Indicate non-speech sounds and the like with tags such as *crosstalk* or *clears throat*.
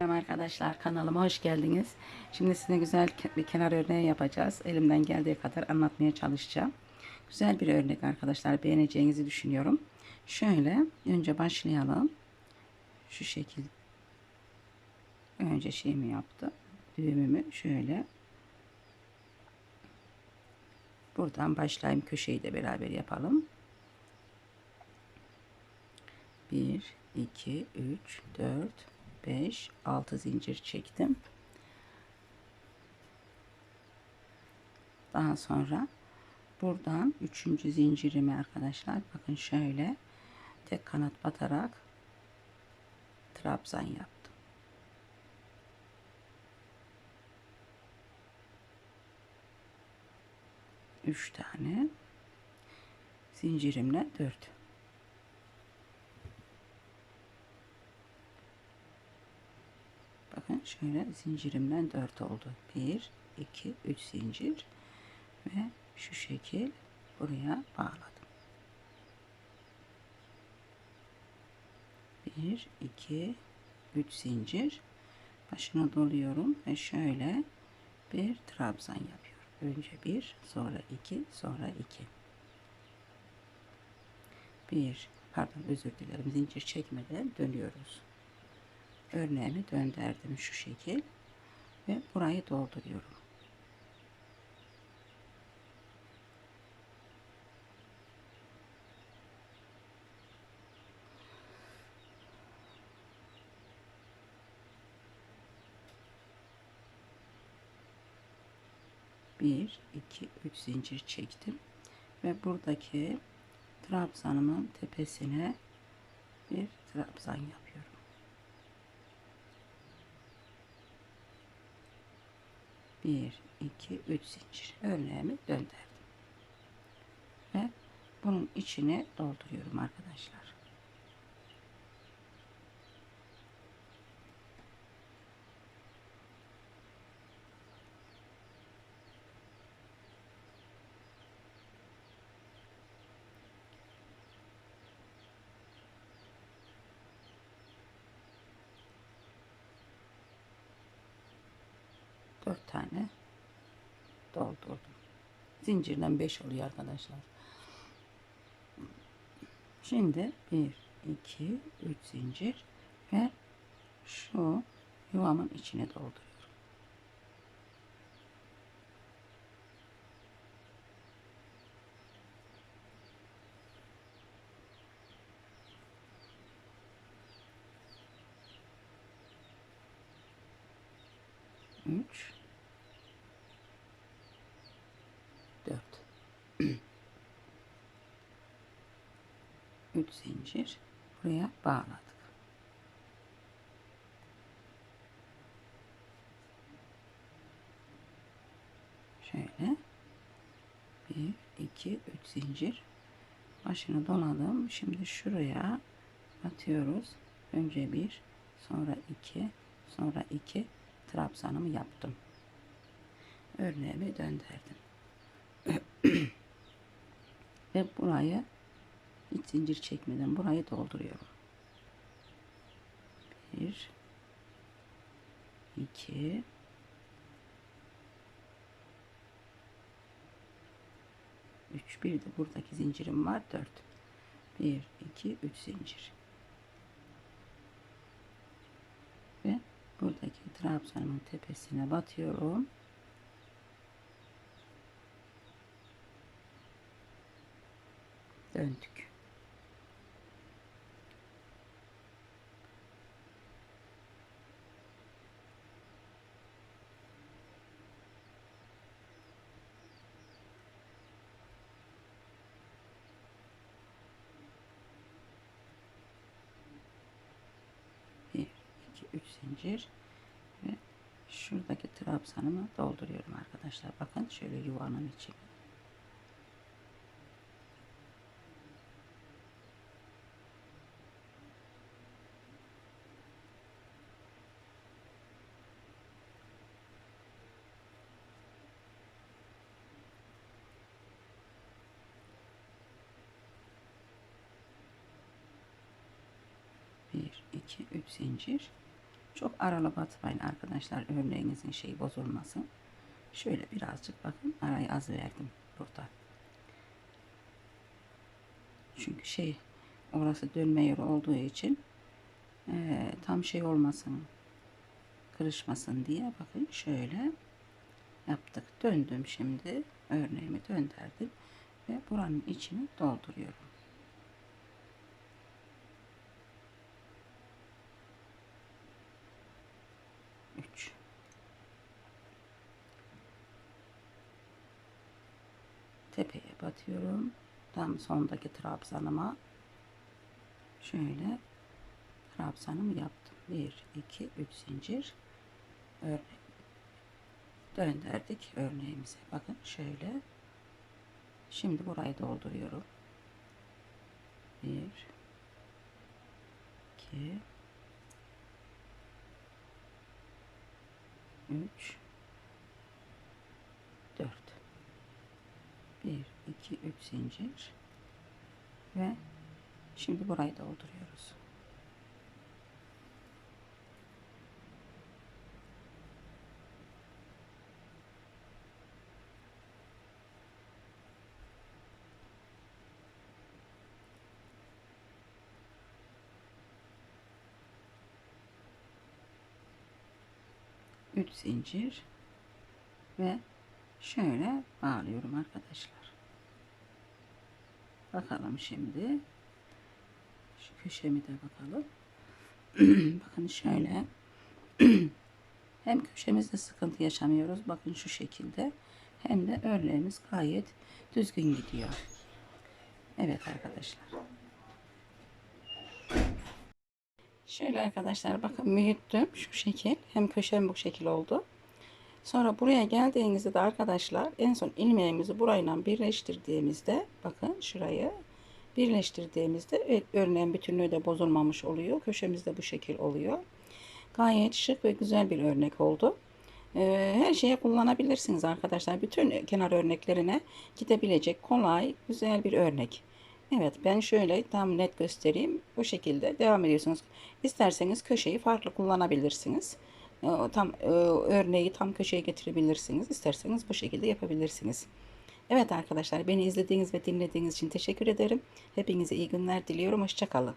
Merhaba arkadaşlar kanalıma hoş geldiniz. Şimdi size güzel bir kenar örneği yapacağız. Elimden geldiği kadar anlatmaya çalışacağım. Güzel bir örnek arkadaşlar beğeneceğinizi düşünüyorum. Şöyle önce başlayalım. Şu şekil. Önce şeyimi yaptım. Düğümümü şöyle. Buradan başlayayım köşeyi de beraber yapalım. 1 2 3 4 5 6 zincir çektim. Daha sonra buradan üçüncü zincirimi arkadaşlar bakın şöyle tek kanat batarak trabzan yaptım. Üç tane zincirimle dört. Bakın şöyle zincirimden 4 oldu. 1, 2, 3 zincir ve şu şekil buraya bağladım. 1, 2, 3 zincir başına doluyorum ve şöyle bir trabzan yapıyorum. Önce 1, sonra 2, sonra 2. 1, pardon özür dilerim zincir çekmeden dönüyoruz örneğimi döndürdüm şu şekil ve burayı dolduruyorum. Bir, iki, üç zincir çektim ve buradaki trabzanımın tepesine bir trabzan yapıyorum. Bir, iki, üç zincir örneğimi döndürdüm. Ve bunun içine dolduruyorum arkadaşlar. Dört tane doldurdum. Zincirden 5 oluyor arkadaşlar. Şimdi 1, 2, 3 zincir ve şu yuvamın içine dolduruyorum. Üç, 3 zincir buraya bağladık. Şöyle 1 2 3 zincir başını doladım. Şimdi şuraya atıyoruz. Önce 1, sonra 2, sonra 2 trabzanımı yaptım. Örneğimi döndürdüm. *clears throat* Ve burayı hiç zincir çekmeden burayı dolduruyorum. Bir, iki, üç. Bir de buradaki zincirim var. Dört. Bir, iki, üç zincir. Ve buradaki trabzanımın tepesine batıyorum. Döndük. 3 zincir ve şuradaki trabzanımı dolduruyorum arkadaşlar. Bakın şöyle yuvanın içine. bir iki üç zincir çok aralı batmayın arkadaşlar. Örneğinizin şeyi bozulmasın. Şöyle birazcık bakın arayı az verdim burada. Çünkü şey orası dönme yeri olduğu için eee, tam şey olmasın kırışmasın diye bakın şöyle yaptık. Döndüm şimdi. Örneğimi döndürdüm. Ve buranın içini dolduruyorum. tepeye batıyorum. Tam sondaki trabzanıma şöyle trabzanımı yaptım. 1, 2, 3 zincir örnek döndürdük örneğimize. Bakın şöyle. Şimdi burayı dolduruyorum. 1 2 3 2 3 zincir ve şimdi burayı dolduruyoruz. Üç zincir ve şöyle bağlıyorum arkadaşlar. Bakalım şimdi. Şu köşemi de bakalım. *clears throat* Bakın şöyle. *clears throat* hem köşemizde sıkıntı yaşamıyoruz. Bakın şu şekilde. Hem de örneğimiz gayet düzgün gidiyor. Evet arkadaşlar. Şöyle arkadaşlar bakın büyüttüm şu şekil. Hem köşem bu şekil oldu. Sonra buraya geldiğinizde de arkadaşlar en son ilmeğimizi burayla birleştirdiğimizde bakın şurayı birleştirdiğimizde örneğin bütünlüğü de bozulmamış oluyor. Köşemiz de bu şekil oluyor. Gayet şık ve güzel bir örnek oldu. Ee, her şeye kullanabilirsiniz arkadaşlar. Bütün kenar örneklerine gidebilecek kolay, güzel bir örnek. Evet ben şöyle tam net göstereyim. Bu şekilde devam ediyorsunuz. İsterseniz köşeyi farklı kullanabilirsiniz. Ee, Tam e, örneği tam köşeye getirebilirsiniz. İsterseniz bu şekilde yapabilirsiniz. Evet arkadaşlar beni izlediğiniz ve dinlediğiniz için teşekkür ederim. Hepinize iyi günler diliyorum. Hoşçakalın.